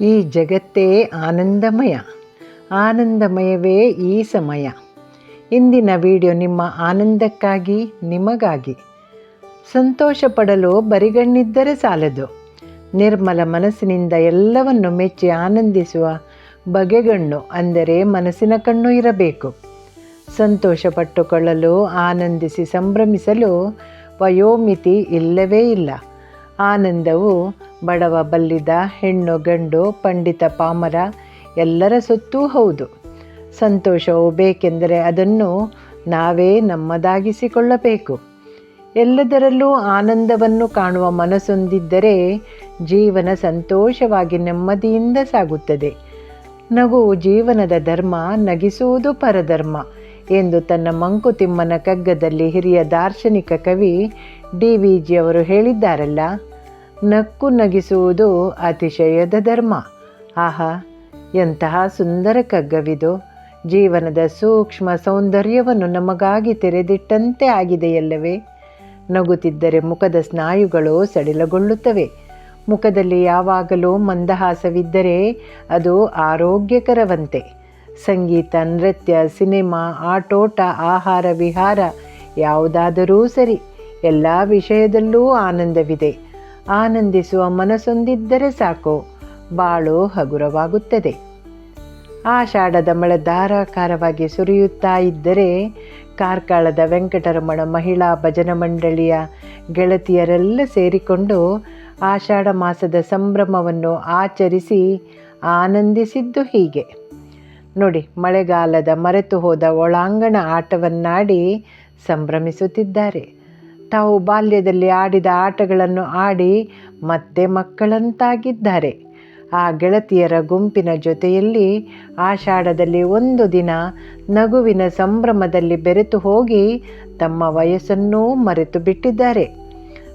ಈ ಜಗತ್ತೇ ಆನಂದಮಯ. ಆನಂದಮಯವೇ ಈ ಸಮಯ. ಇಂದಿನ ವಿಡಿಯೋ ನಿಮ್ಮ ಆನಂದಕ್ಕಾಗಿ, ನಿಮಗಾಗಿ. ಸಂತೋಷ ಪಡಲು ಬರಿಗಣ್ಣಿದ್ದರೆ ಸಾಲದು. ನಿರ್ಮಲ ಮನಸ್ಸಿನಿಂದ ಎಲ್ಲವನ್ನು ಮೆಚ್ಚಿ ಆನಂದಿಸುವ ಬಗೆಗಣ್ಣು ಅಂದರೆ ಮನಸ್ಸಿನ ಕಣ್ಣು ಇರಬೇಕು. ಸಂತೋಷ ಪಟ್ಟುಕೊಳ್ಳಲು ಆನಂದಿಸಿ ಸಂಭ್ರಮಿಸಲು ವಯೋಮಿತಿ ಇಲ್ಲವೇ ಇಲ್ಲ. ಆನಂದವು ಬಡವ ಬಲ್ಲಿದ ಹೆಣ್ಣು ಗಂಡು ಪಂಡಿತ ಪಾಮರ ಎಲ್ಲರ ಸೊತ್ತೂ ಹೌದು. ಸಂತೋಷವು ಬೇಕೆಂದರೆ ಅದನ್ನು ನಾವೇ ನಮ್ಮದಾಗಿಸಿಕೊಳ್ಳಬೇಕು. ಎಲ್ಲದರಲ್ಲೂ ಆನಂದವನ್ನು ಕಾಣುವ ಮನಸ್ಸೊಂದಿದ್ದರೆ ಜೀವನ ಸಂತೋಷವಾಗಿ ನೆಮ್ಮದಿಯಿಂದ ಸಾಗುತ್ತದೆ. ನಗುವು ಜೀವನದ ಧರ್ಮ, ನಗಿಸುವುದು ಪರಧರ್ಮ ಎಂದು ತನ್ನ ಮಂಕುತಿಮ್ಮನ ಕಗ್ಗದಲ್ಲಿ ಹಿರಿಯ ದಾರ್ಶನಿಕ ಕವಿ ಡಿ ವಿ ಜಿಯವರು ಹೇಳಿದ್ದಾರಲ್ಲ. ನಕ್ಕು ನಗಿಸುವುದು ಅತಿಶಯದ ಧರ್ಮ. ಆಹಾ, ಎಂತಹ ಸುಂದರ ಕಗ್ಗವಿದು ಜೀವನದ ಸೂಕ್ಷ್ಮ ಸೌಂದರ್ಯವನ್ನು ನಮಗಾಗಿ ತೆರೆದಿಟ್ಟಂತೆ ಆಗಿದೆಯಲ್ಲವೇ? ನಗುತ್ತಿದ್ದರೆ ಮುಖದ ಸ್ನಾಯುಗಳು ಸಡಿಲಗೊಳ್ಳುತ್ತವೆ. ಮುಖದಲ್ಲಿ ಯಾವಾಗಲೂ ಮಂದಹಾಸವಿದ್ದರೆ ಅದು ಆರೋಗ್ಯಕರವಂತೆ. ಸಂಗೀತ, ನೃತ್ಯ, ಸಿನಿಮಾ, ಆಟೋಟ, ಆಹಾರ, ವಿಹಾರ ಯಾವುದಾದರೂ ಸರಿ, ಎಲ್ಲ ವಿಷಯದಲ್ಲೂ ಆನಂದವಿದೆ. ಆನಂದಿಸುವ ಮನಸ್ಸೊಂದಿದ್ದರೆ ಸಾಕು. ಬಾಳು ಹಗುರವಾಗುತ್ತದೆ. ಆಷಾಢದ ಮಳೆ ಧಾರಾಕಾರವಾಗಿ ಸುರಿಯುತ್ತಾ ಇದ್ದರೆ ಕಾರ್ಕಳದ ವೆಂಕಟರಮಣ ಮಹಿಳಾ ಭಜನ ಮಂಡಳಿಯ ಗೆಳತಿಯರೆಲ್ಲ ಸೇರಿಕೊಂಡು ಆಷಾಢ ಮಾಸದ ಸಂಭ್ರಮವನ್ನು ಆಚರಿಸಿ ಆನಂದಿಸಿದ್ದು ಹೀಗೆ. ನೋಡಿ, ಮಳೆಗಾಲದ ಮರೆತು ಹೋದ ಒಳಾಂಗಣ ಆಟವನ್ನಾಡಿ ಸಂಭ್ರಮಿಸುತ್ತಿದ್ದಾರೆ. ತಾವು ಬಾಲ್ಯದಲ್ಲಿ ಆಡಿದ ಆಟಗಳನ್ನು ಆಡಿ ಮತ್ತೆ ಮಕ್ಕಳಂತಾಗಿದ್ದಾರೆ. ಆ ಗೆಳತಿಯರ ಗುಂಪಿನ ಜೊತೆಯಲ್ಲಿ ಆಷಾಢದಲ್ಲಿ ಒಂದು ದಿನ ನಗುವಿನ ಸಂಭ್ರಮದಲ್ಲಿ ಬೆರೆತು ಹೋಗಿ ತಮ್ಮ ವಯಸ್ಸನ್ನೂ ಮರೆತು ಬಿಟ್ಟಿದ್ದಾರೆ.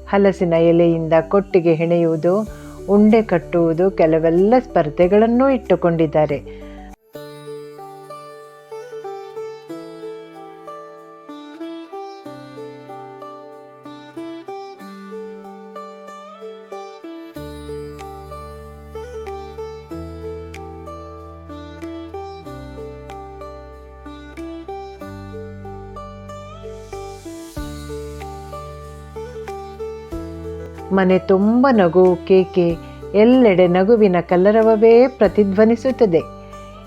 ಹಲಸಿನ ಎಲೆಯಿಂದ ಕೊಟ್ಟಿಗೆ ಹೆಣೆಯುವುದು, ಉಂಡೆ ಕಟ್ಟುವುದು, ಕೆಲವೆಲ್ಲ ಸ್ಪರ್ಧೆಗಳನ್ನೂ ಇಟ್ಟುಕೊಂಡಿದ್ದಾರೆ. ಮನೆ ತುಂಬ ನಗು, ಕೇಕೆ, ಎಲ್ಲೆಡೆ ನಗುವಿನ ಕಲರವವೇ ಪ್ರತಿಧ್ವನಿಸುತ್ತದೆ.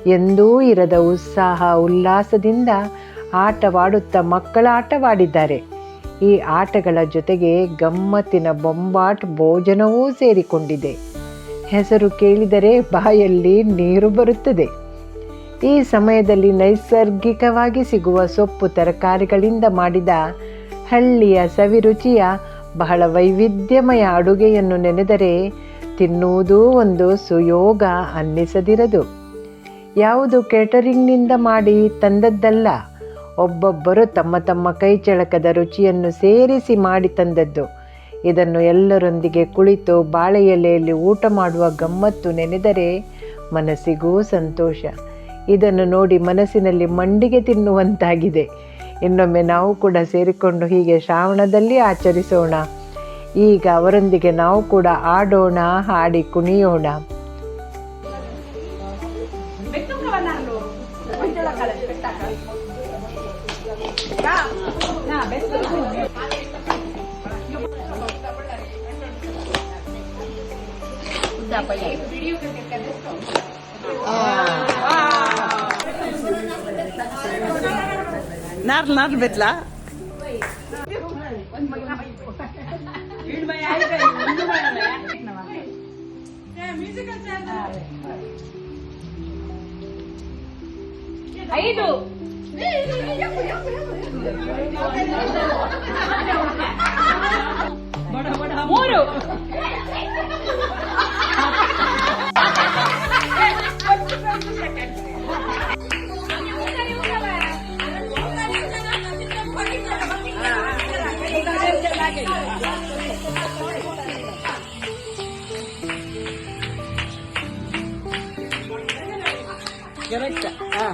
ಎಂದೂ ಇರದ ಉತ್ಸಾಹ, ಉಲ್ಲಾಸದಿಂದ ಆಟವಾಡುತ್ತಾ ಮಕ್ಕಳ ಆಟವಾಡಿದ್ದಾರೆ ಈ ಆಟಗಳ ಜೊತೆಗೆ ಗಮ್ಮತ್ತಿನ ಬೊಂಬಾಟ್ ಭೋಜನವೂ ಸೇರಿಕೊಂಡಿದೆ. ಹೆಸರು ಕೇಳಿದರೆ ಬಾಯಲ್ಲಿ ನೀರು ಬರುತ್ತದೆ. ಈ ಸಮಯದಲ್ಲಿ ನೈಸರ್ಗಿಕವಾಗಿ ಸಿಗುವ ಸೊಪ್ಪು ತರಕಾರಿಗಳಿಂದ ಮಾಡಿದ ಹಳ್ಳಿಯ ಸವಿರುಚಿಯ ಬಹಳ ವೈವಿಧ್ಯಮಯ ಅಡುಗೆಯನ್ನು ನೆನೆದರೆ ತಿನ್ನುವುದೂ ಒಂದು ಸುಯೋಗ ಅನ್ನಿಸದಿರದು. ಯಾವುದು ಕೇಟರಿಂಗ್ನಿಂದ ಮಾಡಿ ತಂದದ್ದಲ್ಲ, ಒಬ್ಬೊಬ್ಬರು ತಮ್ಮ ತಮ್ಮ ಕೈಚಳಕದ ರುಚಿಯನ್ನು ಸೇರಿಸಿ ಮಾಡಿ ತಂದದ್ದು. ಇದನ್ನು ಎಲ್ಲರೊಂದಿಗೆ ಕುಳಿತು ಬಾಳೆ ಎಲೆಯಲ್ಲಿ ಊಟ ಮಾಡುವ ಗಮ್ಮತ್ತು ನೆನೆದರೆ ಮನಸ್ಸಿಗೂ ಸಂತೋಷ. ಇದನ್ನು ನೋಡಿ ಮನಸ್ಸಿನಲ್ಲಿ ಮಂಡಿಗೆ ತಿನ್ನುವಂತಾಗಿದೆ. ಇನ್ನೊಮ್ಮೆ ನಾವು ಕೂಡ ಸೇರಿಕೊಂಡು ಹೀಗೆ ಶ್ರಾವಣದಲ್ಲಿ ಆಚರಿಸೋಣ. ಈಗ ಅವರೊಂದಿಗೆ ನಾವು ಕೂಡ ಆಡೋಣ ಹಾಡಿ ಕುಣಿಯೋಣ. ನಾರ್ಲ್ ನಾರ್ಲ್ ಬೆತ್ಲಾ ಐದು. ಕರೆಕ್ಟ್ ಹಾ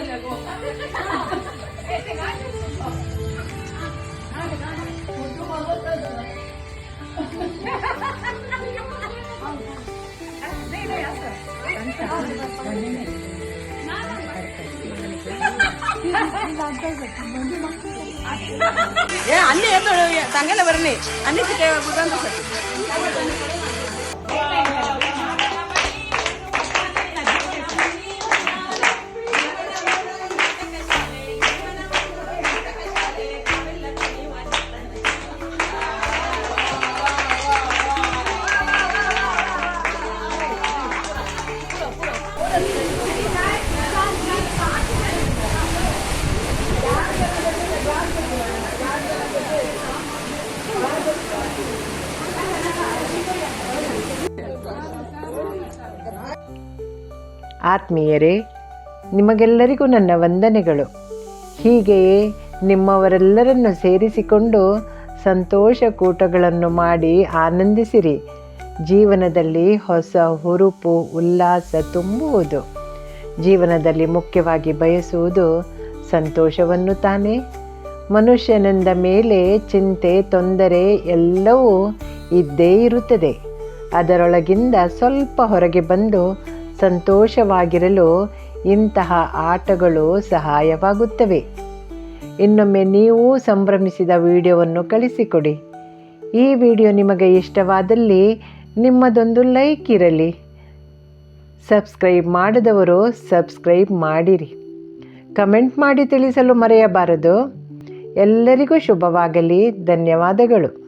Thank you. ఏ అన్నీ ఏదో తంగల వరణి అన్ని తిట్టే గుర్రంతా ಆತ್ಮೀಯರೇ, ನಿಮಗೆಲ್ಲರಿಗೂ ನನ್ನ ವಂದನೆಗಳು. ಹೀಗೆಯೇ ನಿಮ್ಮವರೆಲ್ಲರನ್ನು ಸೇರಿಸಿಕೊಂಡು ಸಂತೋಷ ಕೂಟಗಳನ್ನು ಮಾಡಿ ಆನಂದಿಸಿರಿ. ಜೀವನದಲ್ಲಿ ಹೊಸ ಹುರುಪು, ಉಲ್ಲಾಸ ತುಂಬುವುದು. ಜೀವನದಲ್ಲಿ ಮುಖ್ಯವಾಗಿ ಬಯಸುವುದು ಸಂತೋಷವನ್ನು ತಾನೇ. ಮನುಷ್ಯನೆಂದ ಮೇಲೆ ಚಿಂತೆ, ತೊಂದರೆ ಎಲ್ಲವೂ ಇದ್ದೇ ಇರುತ್ತದೆ. ಅದರೊಳಗಿಂದ ಸ್ವಲ್ಪ ಹೊರಗೆ ಬಂದು ಸಂತೋಷವಾಗಿರಲು ಇಂತಹ ಆಟಗಳು ಸಹಾಯವಾಗುತ್ತವೆ. ಇನ್ನೊಮ್ಮೆ ನೀವು ಸಂಭ್ರಮಿಸಿದ ವಿಡಿಯೋವನ್ನು ಕಳಿಸಿಕೊಡಿ. ಈ ವಿಡಿಯೋ ನಿಮಗೆ ಇಷ್ಟವಾದಲ್ಲಿ ನಿಮ್ಮದೊಂದು ಲೈಕ್ ಇರಲಿ. ಸಬ್ಸ್ಕ್ರೈಬ್ ಮಾಡದವರು ಸಬ್ಸ್ಕ್ರೈಬ್ ಮಾಡಿರಿ. ಕಮೆಂಟ್ ಮಾಡಿ ತಿಳಿಸಲು ಮರೆಯಬಾರದು. ಎಲ್ಲರಿಗೂ ಶುಭವಾಗಲಿ. ಧನ್ಯವಾದಗಳು.